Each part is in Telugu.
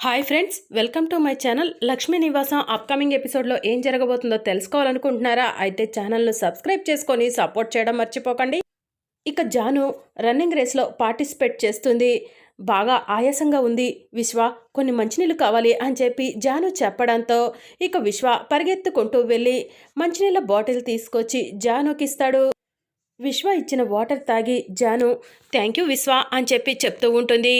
Hi friends welcome to my channel Lakshmi Nivasam upcoming ఎపిసోడ్లో ఏం జరగబోతుందో తెలుసుకోవాలనుకుంటున్నారా? అయితే ఛానల్ను సబ్స్క్రైబ్ చేసుకొని సపోర్ట్ చేయడం మర్చిపోకండి. ఇక జాను రన్నింగ్ రేస్లో పార్టిసిపేట్ చేస్తుంది. బాగా ఆయాసంగా ఉంది. విశ్వ కొన్ని మంచినీళ్ళు కావాలి అని చెప్పి జాను చెప్పడంతో ఇక విశ్వ పరిగెత్తుకుంటూ వెళ్ళి మంచినీళ్ళ బాటిల్ తీసుకొచ్చి జానుకి ఇస్తాడు. విశ్వ ఇచ్చిన వాటర్ తాగి జాను థ్యాంక్ యూ విశ్వ అని చెప్పి చెప్తూ ఉంటుంది.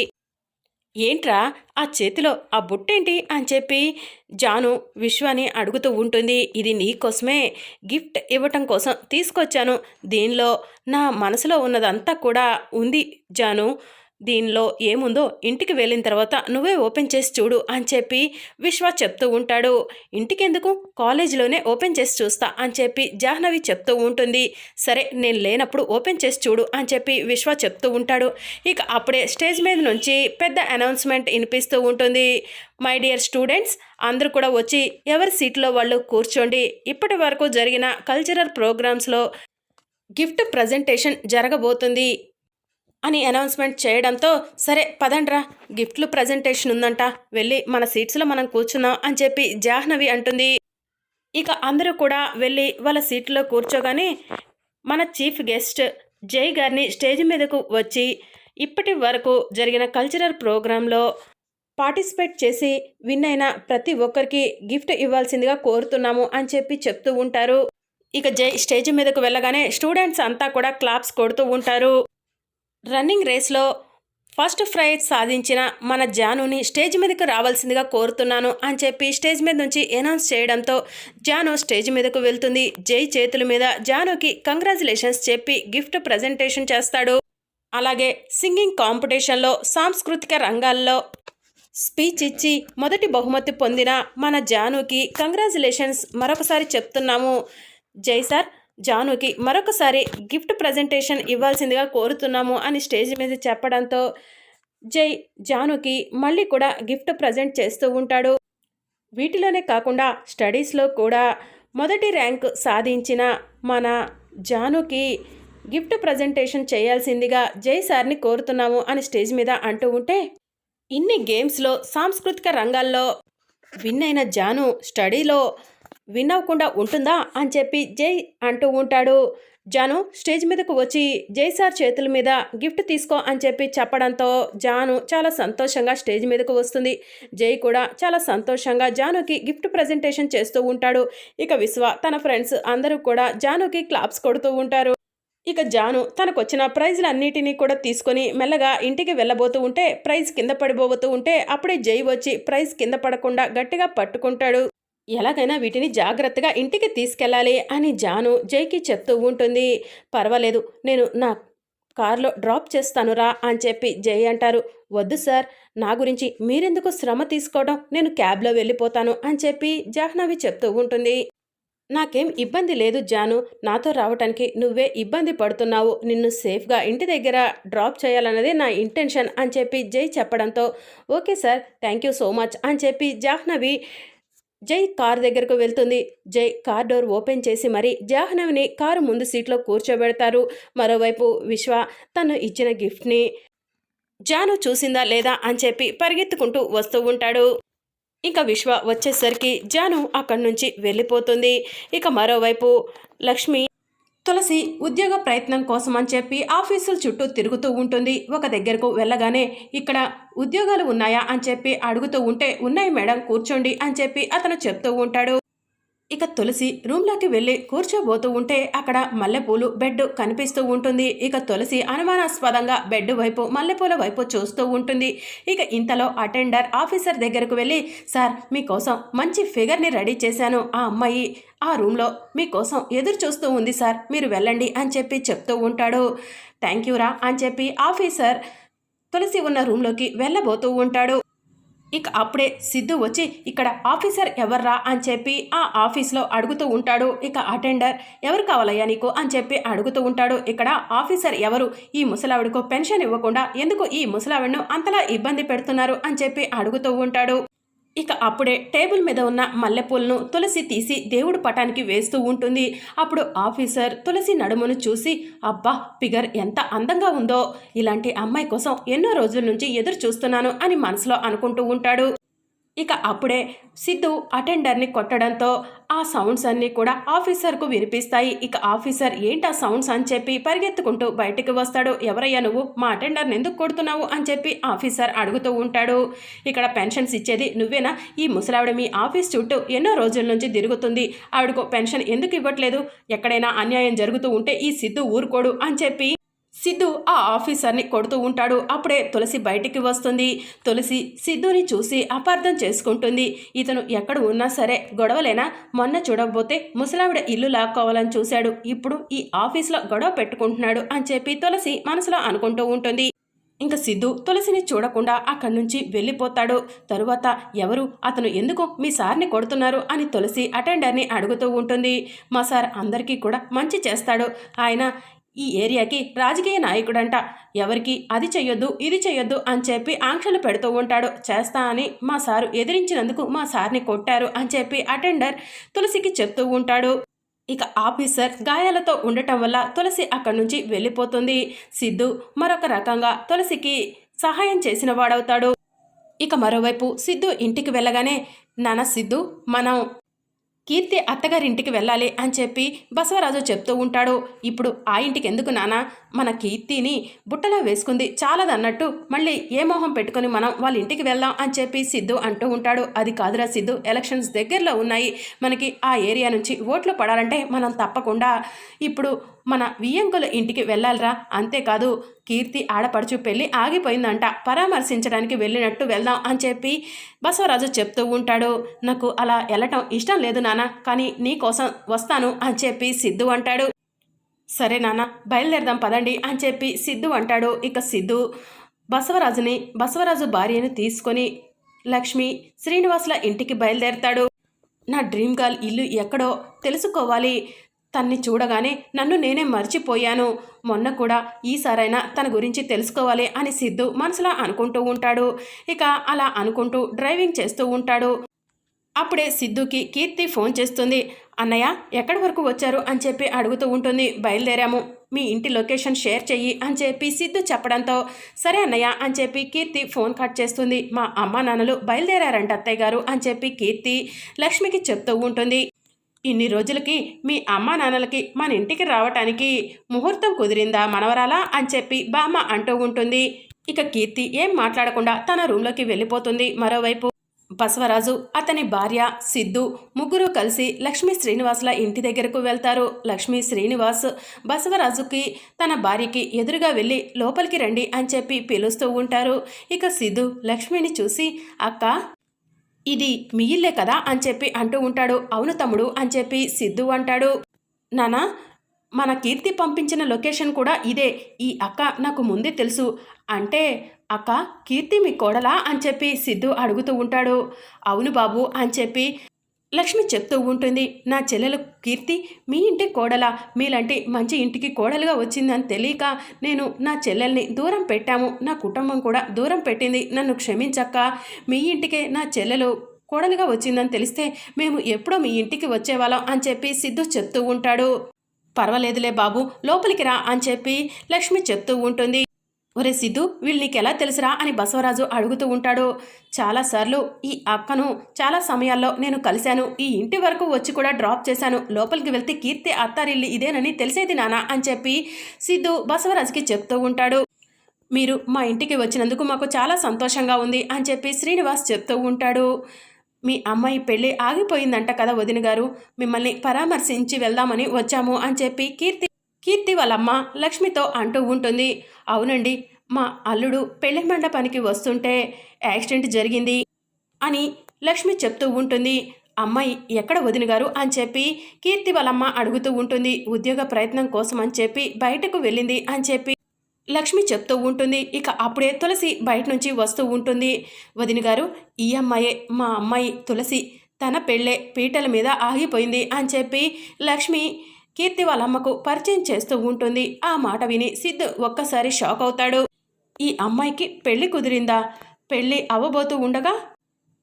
ఏంట్రా ఆ చేతిలో ఆ బుట్టేంటి అని చెప్పి జాను విశ్వాని అడుగుతూ ఉంటుంది. ఇది నీకోసమే గిఫ్ట్ ఇవ్వటం కోసం తీసుకొచ్చాను. దీనిలో నా మనసులో ఉన్నదంతా కూడా ఉంది జాను. దీనిలో ఏముందో ఇంటికి వెళ్ళిన తర్వాత నువ్వే ఓపెన్ చేసి చూడు అని చెప్పి విశ్వ చెప్తూ ఉంటాడు. ఇంటికెందుకు? కాలేజీలోనే ఓపెన్ చేసి చూస్తా అని చెప్పి జాహ్నవి చెప్తూ ఉంటుంది. సరే నేను లేనప్పుడు ఓపెన్ చేసి చూడు అని చెప్పి విశ్వ చెప్తూ ఉంటాడు. ఇక అప్పుడే స్టేజ్ మీద నుంచి పెద్ద అనౌన్స్మెంట్ వినిపిస్తూ ఉంటుంది. మై డియర్ స్టూడెంట్స్ అందరూ కూడా వచ్చి ఎవరి సీట్లో వాళ్ళు కూర్చోండి. ఇప్పటి వరకు జరిగిన కల్చరల్ ప్రోగ్రామ్స్లో గిఫ్ట్ ప్రజెంటేషన్ జరగబోతుంది. అని అనౌన్స్మెంట్ చేయడంతో సరే పదండ్రా గిఫ్ట్లు ప్రజెంటేషన్ ఉందంట వెళ్ళి మన సీట్స్లో మనం కూర్చున్నాం అని చెప్పి జాహ్నవి అంటుంది. ఇక అందరూ కూడా వెళ్ళి వాళ్ళ సీట్లో కూర్చోగానే మన చీఫ్ గెస్ట్ జై గారిని స్టేజ్ మీదకు వచ్చి ఇప్పటి వరకు జరిగిన కల్చరల్ ప్రోగ్రాంలో పార్టిసిపేట్ చేసి విన్ అయిన ప్రతి ఒక్కరికి గిఫ్ట్ ఇవ్వాల్సిందిగా కోరుతున్నాము అని చెప్పి చెప్తూ ఉంటారు. ఇక జై స్టేజ్ మీదకు వెళ్ళగానే స్టూడెంట్స్ అంతా కూడా క్లాప్స్ కొడుతూ ఉంటారు. రన్నింగ్ రేస్లో ఫస్ట్ ప్రైజ్ సాధించిన మన జానుని స్టేజ్ మీదకు రావాల్సిందిగా కోరుతున్నాను అని చెప్పి స్టేజ్ మీద నుంచి అనౌన్స్ చేయడంతో జాను స్టేజ్ మీదకు వెళ్తుంది. జై చేతుల మీద జానుకి కంగ్రాచులేషన్స్ చెప్పి గిఫ్ట్ ప్రజెంటేషన్ చేస్తాడు. అలాగే సింగింగ్ కాంపిటీషన్లో సాంస్కృతిక రంగాల్లో స్పీచ్ ఇచ్చి మొదటి బహుమతి పొందిన మన జానుకి కంగ్రాచులేషన్స్ మరొకసారి చెప్తున్నాము. జై సార్. జానుకి మరొకసారి గిఫ్ట్ ప్రజెంటేషన్ ఇవ్వాల్సిందిగా కోరుతున్నాము అని స్టేజ్ మీద చెప్పడంతో జై జానుకి మళ్ళీ కూడా గిఫ్ట్ ప్రజెంట్ చేస్తూ ఉంటాడు. వీటిలోనే కాకుండా స్టడీస్లో కూడా మొదటి ర్యాంక్ సాధించిన మన జానుకి గిఫ్ట్ ప్రజెంటేషన్ చేయాల్సిందిగా జై సార్ని కోరుతున్నాము అని స్టేజ్ మీద అంటూ ఉంటే ఇన్ని గేమ్స్లో సాంస్కృతిక రంగాల్లో విన్ అయిన జాను స్టడీలో విన్ అవ్వకుండా ఉంటుందా అని చెప్పి జై అంటూ ఉంటాడు. జాను స్టేజ్ మీదకు వచ్చి జై సార్ చేతుల మీద గిఫ్ట్ తీసుకో అని చెప్పి చెప్పడంతో జాను చాలా సంతోషంగా స్టేజ్ మీదకు వస్తుంది. జై కూడా చాలా సంతోషంగా జానుకి గిఫ్ట్ ప్రజెంటేషన్ చేస్తూ ఉంటాడు. ఇక విశ్వ తన ఫ్రెండ్స్ అందరూ కూడా జానుకి క్లాప్స్ కొడుతూ ఉంటారు. ఇక జాను తనకు వచ్చిన ప్రైజ్లన్నిటినీ కూడా తీసుకొని మెల్లగా ఇంటికి వెళ్ళబోతూ ఉంటే ప్రైజ్ కింద పడిపోతూ ఉంటే అప్పుడే జై వచ్చి ప్రైజ్ కింద పడకుండా గట్టిగా పట్టుకుంటాడు. ఎలాగైనా వీటిని జాగ్రత్తగా ఇంటికి తీసుకెళ్ళాలి అని జాను జైకి చెప్తూ ఉంటుంది. పర్వాలేదు నేను నా కార్లో డ్రాప్ చేస్తానురా అని చెప్పి జై అంటారు. వద్దు సార్ నా గురించి మీరెందుకు శ్రమ తీసుకోవడం? నేను క్యాబ్లో వెళ్ళిపోతాను అని చెప్పి జాహ్నవి చెప్తూ ఉంటుంది. నాకేం ఇబ్బంది లేదు జాను నాతో రావటానికి నువ్వే ఇబ్బంది పడుతున్నావు. నిన్ను సేఫ్గా ఇంటి దగ్గర డ్రాప్ చేయాలన్నదే నా ఇంటెన్షన్ అని చెప్పి జై చెప్పడంతో okay sir thank you so much అని చెప్పి జాహ్నవి జై కార్ దగ్గరకు వెళ్తుంది. జై కార్ డోర్ ఓపెన్ చేసి మరి జాహ్నవిని కారు ముందు సీట్లో కూర్చోబెడతారు. మరోవైపు విశ్వ తను ఇచ్చిన గిఫ్ట్ని జాను చూసిందా లేదా అని చెప్పి పరిగెత్తుకుంటూ వస్తూ ఉంటాడు. ఇంకా విశ్వ వచ్చేసరికి జాను అక్కడి నుంచి వెళ్ళిపోతుంది. ఇక మరోవైపు లక్ష్మి తులసి ఉద్యోగ ప్రయత్నం కోసం అని చెప్పి ఆఫీసుల చుట్టూ తిరుగుతూ ఉంటుంది. ఒక దగ్గరకు వెళ్ళగానే ఇక్కడ ఉద్యోగాలు ఉన్నాయా అని చెప్పి అడుగుతూ ఉంటే ఉన్నాయి మేడం కూర్చోండి అని చెప్పి అతను చెప్తూ ఉంటాడు. ఇక తులసి రూమ్లోకి వెళ్ళి కూర్చోబోతూ ఉంటే అక్కడ మల్లెపూలు బెడ్ కనిపిస్తూ ఉంటుంది. ఇక తులసి అనుమానాస్పదంగా బెడ్ వైపు మల్లెపూల వైపు చూస్తూ ఉంటుంది. ఇక ఇంతలో అటెండర్ ఆఫీసర్ దగ్గరకు వెళ్ళి సార్ మీకోసం మంచి ఫిగర్ని రెడీ చేశాను. ఆ అమ్మాయి ఆ రూమ్లో మీకోసం ఎదురు చూస్తూ ఉంది సార్. మీరు వెళ్ళండి అని చెప్పి చెప్తూ ఉంటాడు. థ్యాంక్ యూరా అని చెప్పి ఆఫీసర్ తులసి ఉన్న రూమ్లోకి వెళ్ళబోతూ ఉంటాడు. ఇక అప్పుడే సిద్ధు వచ్చి ఇక్కడ ఆఫీసర్ ఎవర్రా? అని చెప్పి ఆ ఆఫీస్లో అడుగుతూ ఉంటాడు. ఇక అటెండర్ ఎవరు కావాలయ్యా నీకు? అని చెప్పి అడుగుతూ ఉంటాడు. ఇక్కడ ఆఫీసర్ ఎవరు? ఈ ముసలావిడకు పెన్షన్ ఇవ్వకుండా ఎందుకు ఈ ముసలావిడను అంతలా ఇబ్బంది పెడుతున్నారు? అని చెప్పి అడుగుతూ ఉంటాడు. ఇక అప్పుడే టేబుల్ మీద ఉన్న మల్లెపూలను తులసి తీసి దేవుడు పటానికి వేస్తూ ఉంటుంది. అప్పుడు ఆఫీసర్ తులసి నడుమును చూసి అబ్బా ఫిగర్ ఎంత అందంగా ఉందో. ఇలాంటి అమ్మాయి కోసం ఎన్నో రోజుల నుంచి ఎదురు చూస్తున్నాను అని మనసులో అనుకుంటూ ఉంటాడు. ఇక అప్పుడే సిద్ధు అటెండర్ని కొట్టడంతో ఆ సౌండ్స్ అన్నీ కూడా ఆఫీసర్కు వినిపిస్తాయి. ఇక ఆఫీసర్ ఏంటి ఆ సౌండ్స్? అని చెప్పి పరిగెత్తుకుంటూ బయటికి వస్తాడు. ఎవరయ్యా నువ్వు? మా అటెండర్ని ఎందుకు కొడుతున్నావు? అని చెప్పి ఆఫీసర్ అడుగుతూ ఉంటాడు. ఇక్కడ పెన్షన్స్ ఇచ్చేది నువ్వేనా? ఈ ముసలావిడ మీ ఆఫీస్ చుట్టూ ఎన్నో రోజుల నుంచి తిరుగుతుంది. ఆవిడకు పెన్షన్ ఎందుకు ఇవ్వట్లేదు? ఎక్కడైనా అన్యాయం జరుగుతూ ఉంటే ఈ సిద్ధు ఊరుకోడు అని చెప్పి సిద్ధు ఆ ఆఫీసర్ని కొడుతూ ఉంటాడు. అప్పుడే తులసి బయటికి వస్తుంది. తులసి సిద్ధుని చూసి అపార్థం చేసుకుంటుంది. ఇతను ఎక్కడ ఉన్నా సరే గొడవలేనా? మొన్న చూడకపోతే ముసలావిడ ఇల్లు లాక్కోవాలని చూశాడు. ఇప్పుడు ఈ ఆఫీస్లో గొడవ పెట్టుకుంటున్నాడు అని చెప్పి తులసి మనసులో అనుకుంటూ ఉంటుంది. ఇంకా సిద్ధు తులసిని చూడకుండా అక్కడి నుంచి వెళ్ళిపోతాడు. తరువాత ఎవరు? అతను ఎందుకు మీ సార్ని కొడుతున్నారు? అని తులసి అటెండర్ని అడుగుతూ ఉంటుంది. మా సార్ అందరికీ కూడా మంచి చేస్తాడు. ఆయన ఈ ఏరియాకి రాజకీయ నాయకుడంట. ఎవరికి అది చెయ్యొద్దు ఇది చెయ్యొద్దు అని చెప్పి ఆంక్షలు పెడుతూ ఉంటాడు. చేస్తా అని మా సారు ఎదిరించినందుకు మా సార్ని కొట్టారు అని చెప్పి అటెండర్ తులసికి చెప్తూ ఉంటాడు. ఇక ఆఫీసర్ గాయాలతో ఉండటం వల్ల తులసి అక్కడి నుంచి వెళ్ళిపోతుంది. సిద్ధు మరొక రకంగా తులసికి సహాయం చేసిన వాడవుతాడు. ఇక మరోవైపు సిద్ధు ఇంటికి వెళ్ళగానే నాన్న సిద్ధు మనం కీర్తి అత్తగారింటికి వెళ్ళాలి అని చెప్పి బసవరాజు చెప్తూ ఉంటాడు. ఇప్పుడు ఆ ఇంటికి ఎందుకు నాన్న మన కీర్తిని బుట్టలో వేసుకుంది చాలదన్నట్టు మళ్ళీ ఏ మొహం పెట్టుకొని మనం వాళ్ళ ఇంటికి వెళ్దాం అని చెప్పి సిద్ధు అంటూ ఉంటాడు. అది కాదురా సిద్ధు ఎలక్షన్స్ దగ్గరలో ఉన్నాయి. మనకి ఆ ఏరియా నుంచి ఓట్లు పడాలంటే మనం తప్పకుండా ఇప్పుడు మన వియ్యంకుల ఇంటికి వెళ్ళాలిరా. అంతేకాదు కీర్తి ఆడపడుచు పెళ్ళి ఆగిపోయిందంట. పరామర్శించడానికి వెళ్ళినట్టు వెళ్దాం అని చెప్పి బసవరాజు చెప్తూ ఉంటాడు. నాకు అలా వెళ్ళటం ఇష్టం లేదు నాన్న కానీ నీ కోసం వస్తాను అని చెప్పి సిద్ధు అంటాడు. సరే నాన్న బయలుదేరదాం పదండి అని చెప్పి సిద్ధు అంటాడు. ఇక సిద్ధు బసవరాజుని బసవరాజు భార్యను తీసుకొని లక్ష్మి శ్రీనివాసుల ఇంటికి బయలుదేరతాడు. నా డ్రీమ్ గర్ల్ ఇల్లు ఎక్కడో తెలుసుకోవాలి. తన్ని చూడగానే నన్ను నేనే మర్చిపోయాను. మొన్న కూడా ఈసారైనా తన గురించి తెలుసుకోవాలి అని సిద్ధు మనసులో అనుకుంటూ ఉంటాడు. ఇక అలా అనుకుంటూ డ్రైవింగ్ చేస్తూ ఉంటాడు. అప్పుడే సిద్ధుకి కీర్తి ఫోన్ చేస్తుంది. అన్నయ్య ఎక్కడి వరకు వచ్చారు? అని చెప్పి అడుగుతూ ఉంటుంది. బయలుదేరాము. మీ ఇంటి లొకేషన్ షేర్ చెయ్యి అని చెప్పి సిద్ధు చెప్పడంతో సరే అన్నయ్య అని చెప్పి కీర్తి ఫోన్ కట్ చేస్తుంది. మా అమ్మ నాన్నలు బయలుదేరారంట అత్తయ్య గారు అని చెప్పి కీర్తి లక్ష్మికి చెప్తూ ఉంటుంది. ఇన్ని రోజులకి మీ అమ్మా నాన్నలకి మన ఇంటికి రావటానికి ముహూర్తం కుదిరిందా మనవరాలా అని చెప్పి బామ్మ అంటూ ఉంటుంది. ఇక కీర్తి ఏం మాట్లాడకుండా తన రూమ్లోకి వెళ్ళిపోతుంది మరోవైపు. బసవరాజు అతని భార్య సిద్ధు ముగ్గురు కలిసి లక్ష్మీ శ్రీనివాసుల ఇంటి దగ్గరకు వెళ్తారు. లక్ష్మీ శ్రీనివాస్ బసవరాజుకి తన భార్యకి ఎదురుగా వెళ్ళి లోపలికి రండి అని చెప్పి పిలుస్తూ ఉంటారు. ఇక సిద్ధు లక్ష్మిని చూసి అక్క ఇది మీ ఇల్లే కదా అని చెప్పి అంటూ ఉంటాడు. అవును తమ్ముడు అని చెప్పి సిద్ధు అంటాడు. నానా మన కీర్తి పంపించిన లొకేషన్ కూడా ఇదే. ఈ అక్క నాకు ముందే తెలుసు. అంటే అక్క కీర్తి మీ కోడలా అని చెప్పి సిద్ధు అడుగుతూ ఉంటాడు. అవును బాబు అని చెప్పి లక్ష్మి చెప్తూ ఉంటుంది నా చెల్లెలు కీర్తి మీ ఇంటి కోడల. మీలాంటి మంచి ఇంటికి కోడలుగా వచ్చిందని తెలియక నేను నా చెల్లెల్ని దూరం పెట్టాము. నా కుటుంబం కూడా దూరం పెట్టింది. నన్ను క్షమించక్క. మీ ఇంటికే నా చెల్లెలు కోడలుగా వచ్చిందని తెలిస్తే మేము ఎప్పుడో మీ ఇంటికి వచ్చేవాళ్ళం అని చెప్పి సిద్ధు చెప్తూ ఉంటాడు. పర్వాలేదులే బాబు లోపలికి రా అని చెప్పి లక్ష్మి చెప్తూ ఉంటుంది. ఒరే సిద్ధు వీళ్ళు నీకెలా తెలుసురా అని బసవరాజు అడుగుతూ ఉంటాడు. చాలాసార్లు ఈ అక్కను చాలా సమయాల్లో నేను కలిశాను. ఈ ఇంటి వరకు వచ్చి కూడా డ్రాప్ చేశాను. లోపలికి వెళ్తే కీర్తి అత్తారిల్లి ఇదేనని తెలిసేది నానా అని చెప్పి సిద్ధు బసవరాజుకి చెప్తూ ఉంటాడు. మీరు మా ఇంటికి వచ్చినందుకు మాకు చాలా సంతోషంగా ఉంది అని చెప్పి శ్రీనివాస్ చెప్తూ ఉంటాడు. మీ అమ్మాయి పెళ్ళి ఆగిపోయిందంట కదా వదిన గారు. మిమ్మల్ని పరామర్శించి వెళ్దామని వచ్చాము అని చెప్పి కీర్తి కీర్తి వాళ్ళమ్మ లక్ష్మితో అంటూ ఉంటుంది. అవునండి మా అల్లుడు పెళ్ళి మండపానికి వస్తుంటే యాక్సిడెంట్ జరిగింది అని లక్ష్మి చెప్తూ ఉంటుంది. అమ్మాయి ఎక్కడ వదిన గారు అని చెప్పి కీర్తి వాళ్ళమ్మ అడుగుతూ ఉంటుంది. ఉద్యోగ ప్రయత్నం కోసం అని చెప్పి బయటకు వెళ్ళింది అని చెప్పి లక్ష్మి చెప్తూ ఉంటుంది. ఇక అప్పుడే తులసి బయట నుంచి వస్తూ ఉంటుంది. వదిన గారు ఈ అమ్మాయే మా అమ్మాయి తులసి తన పెళ్ళే పీటల మీద ఆగిపోయింది అని చెప్పి లక్ష్మి కీర్తి వాళ్ళ అమ్మకు పరిచయం చేస్తూ ఉంటుంది. ఆ మాట విని సిద్ధు ఒక్కసారి షాక్ అవుతాడు. ఈ అమ్మాయికి పెళ్ళి కుదిరిందా? పెళ్ళి అవ్వబోతూ ఉండగా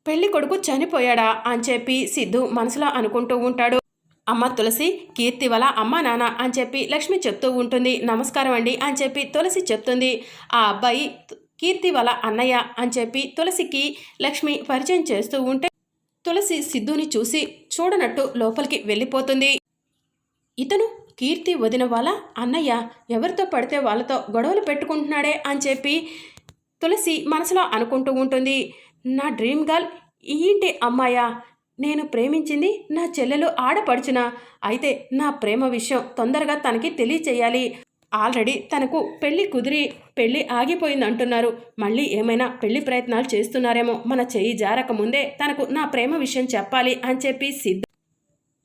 పెళ్ళి కొడుకు చనిపోయాడా? అని చెప్పి సిద్ధు మనసులో అనుకుంటూ ఉంటాడు. అమ్మ తులసి కీర్తి వల అమ్మ నాన్న అని చెప్పి లక్ష్మి చెప్తూ ఉంటుంది. నమస్కారం అండి అని చెప్పి తులసి చెప్తుంది. ఆ అబ్బాయి కీర్తి వల్ల అన్నయ్య అని చెప్పి తులసికి లక్ష్మి పరిచయం చేస్తూ ఉంటే తులసి సిద్ధుని చూసి చూడనట్టు లోపలికి వెళ్ళిపోతుంది. ఇతను కీర్తి వదిన వాళ్ళ అన్నయ్య. ఎవరితో పడితే వాళ్ళతో గొడవలు పెట్టుకుంటున్నాడే అని చెప్పి తులసి మనసులో అనుకుంటూ ఉంటుంది. నా డ్రీమ్ గర్ల్ ఈ ఇంటి అమ్మాయా? నేను ప్రేమించింది నా చెల్లెలు ఆడపడుచున? అయితే నా ప్రేమ విషయం తొందరగా తనకి తెలియచేయాలి. ఆల్రెడీ తనకు పెళ్ళి కుదిరి పెళ్ళి ఆగిపోయింది అంటున్నారు. మళ్ళీ ఏమైనా పెళ్ళి ప్రయత్నాలు చేస్తున్నారేమో మన చెయ్యి జారక ముందే తనకు నా ప్రేమ విషయం చెప్పాలి అని చెప్పి సిద్ధ